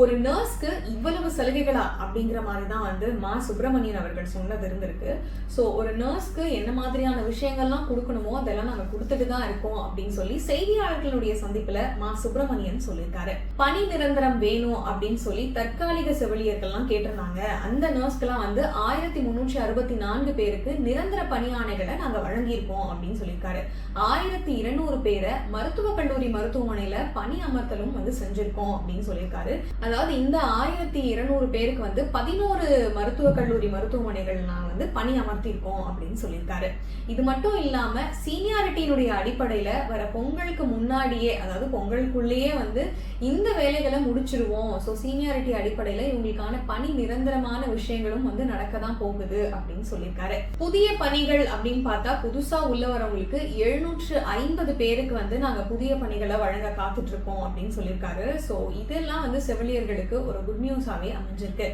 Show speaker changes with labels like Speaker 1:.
Speaker 1: ஒரு நர்ஸ்க்கு இவ்வளவு சலுகைகளா அப்படிங்கிற மாதிரி தான் வந்து மா சுப்பிரமணியன் அவர்கள் சொன்னது இருந்திருக்கு ஸோ ஒரு நர்ஸ்க்கு என்ன மாதிரியான விஷயங்கள்லாம் கொடுக்கணுமோ அதெல்லாம் நாங்கள் கொடுத்துட்டு தான் இருக்கோம் அப்படின்னு சொல்லி செய்தியாளர்களுடைய சந்திப்பில் மா சுப்பிரமணியன் சொல்லியிருக்காரு. பணி நிரந்தரம் வேணும் அப்படின்னு சொல்லி தற்காலிக செவிலியர்கள்லாம் கேட்டிருந்தாங்க. அந்த நர்ஸ்க்கெல்லாம் வந்து ஆயிரத்தி முன்னூற்றி அறுபத்தி நான்கு பேருக்கு நிரந்தர பணியாணைகளை நாங்கள் வழங்கியிருக்கோம் அப்படின்னு சொல்லியிருக்காரு. ஆயிரத்தி இருநூறு பேரை மருத்துவக் கல்லூரி மருத்துவமனையில் பணி அமர்த்தலும் வந்து செஞ்சிருக்கோம் அப்படின்னு சொல்லியிருக்காரு. அதாவது இந்த ஆயிரத்தி இருநூறு பேருக்கு வந்து பதினோரு மருத்துவக் கல்லூரி மருத்துவமனைகள் நான் வந்து பணி அமர்த்தியிருக்கோம் அப்படின்னு சொல்லியிருக்காரு. இது மட்டும் இல்லாம சீனியாரிட்டியினுடைய அடிப்படையில வர பொங்கலுக்கு முன்னாடியே அதாவது பொங்கலுக்குள்ளேயே வந்து இந்த வேலைகளை முடிச்சிருவோம். ஸோ சீனியாரிட்டி அடிப்படையில இவங்களுக்கான பணி நிரந்தரமான விஷயங்களும் வந்து நடக்க தான் போகுது அப்படின்னு சொல்லியிருக்காரு. புதிய பணிகள் அப்படின்னு பார்த்தா புதுசா உள்ள வரவங்களுக்கு எழுநூற்று ஐம்பது பேருக்கு வந்து நாங்க புதிய பணிகளை வழங்க காத்துட்டு இருக்கோம் அப்படின்னு சொல்லியிருக்காரு. ஸோ இதெல்லாம் வந்து ஊழியர்களுக்கு ஒரு குட் நியூஸாகவே அமைஞ்சிருக்கு.